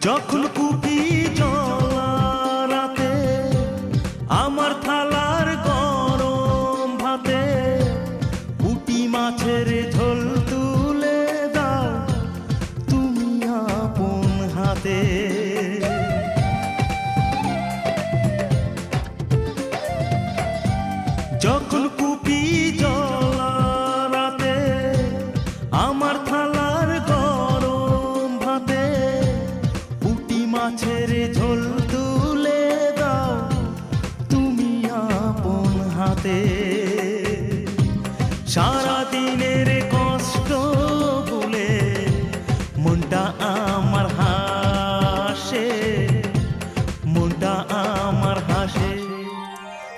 যখন কুপি জলা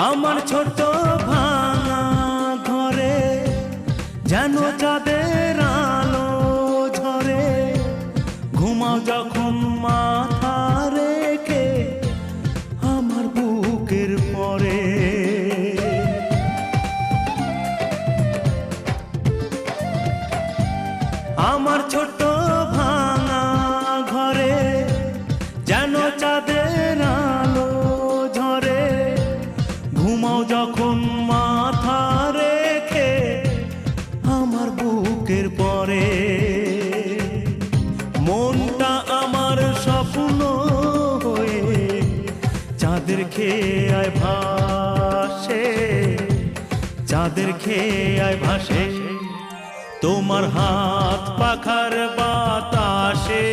আমার ছোট ভাঙা ঘরে যেন চাঁদের আলো ঝরে ঘুমাও যখন চাঁদের খেয়ে আয় ভাসে চাঁদের খেয়ায় ভাসে তোমার হাত পাখার বাতাসে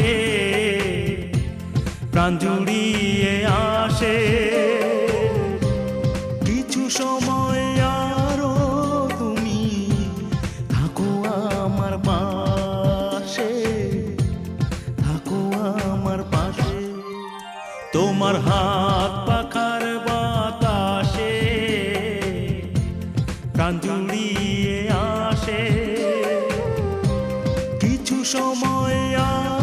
প্রাণ জুড়িয়ে আসে। প্রাণ জুড়িয়ে আসে। কিছু সময় আ